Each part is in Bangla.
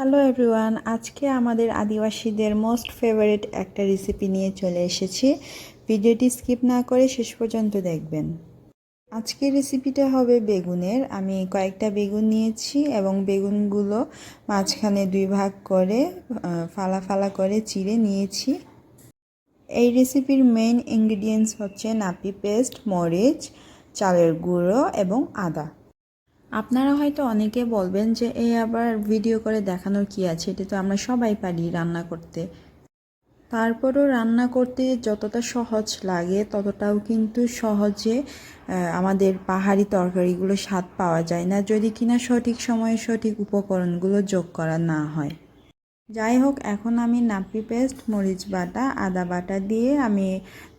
হ্যালো এভরিওয়ান আজকে আমাদের আদিবাসীদের মোস্ট ফেভারিট একটা রেসিপি নিয়ে চলে এসেছি। ভিডিওটি স্কিপ না করে শেষ পর্যন্ত দেখবেন। আজকের রেসিপিটা হবে বেগুনের। আমি কয়েকটা বেগুন নিয়েছি এবং বেগুনগুলো মাঝখানে দুই ভাগ করে ফালা ফালা করে চিড়ে নিয়েছি। এই রেসিপির মেইন ইনগ্রিডিয়েন্টস হচ্ছে নাপি পেস্ট, মরিচ, চালের গুঁড়ো এবং আদা। আপনারা হয়তো অনেকে বলবেন যে এই আবার ভিডিও করে দেখানোর কি আছে? এটা তো আমরা সবাই পারি রান্না করতে। তারপরও রান্না করতে যতটা সহজ লাগে, ততটাও কিন্তু সহজে আমাদের পাহাড়ি তরকারিগুলো স্বাদ পাওয়া যায় না, যদি কিনা সঠিক সময়ে সঠিক উপকরণগুলো যোগ করা না হয়। যাই হোক, এখন আমি নাপি পেস্ট, মরিচ বাটা, আদা বাটা দিয়ে আমি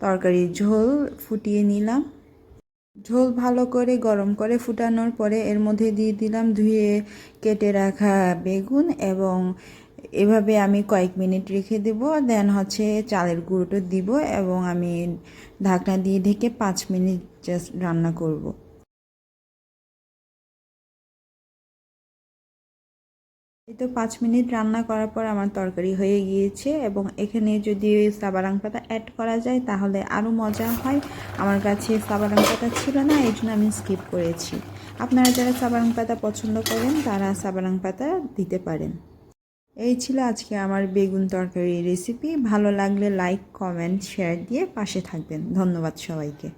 তরকারির ঝোল ফুটিয়ে নিলাম। ঝোল ভালো করে গরম করে ফুটানোর পরে এর মধ্যে দিয়ে দিলাম ধুয়ে কেটে রাখা বেগুন এবং এভাবে আমি কয়েক মিনিট রেখে দেব। দেন হচ্ছে চালের গুঁড়োটা দিব এবং আমি ঢাকনা দিয়ে ঢেকে পাঁচ মিনিট জাস্ট রান্না করব। এই তো পাঁচ মিনিট রান্না করার পর আমার তরকারি হয়ে গিয়েছে এবং এখানে যদি সাবারাং পাতা অ্যাড করা যায় তাহলে আরও মজা হয়। আমার কাছে সাবারাং পাতা ছিল না, এই জন্য আমি স্কিপ করেছি। আপনারা যারা সাবারাং পাতা পছন্দ করেন তারা সাবারাং পাতা দিতে পারেন। এই ছিল আজকে আমার বেগুন তরকারি রেসিপি ভালো লাগলে লাইক কমেন্ট শেয়ার দিয়ে পাশে থাকবেন। ধন্যবাদ সবাইকে।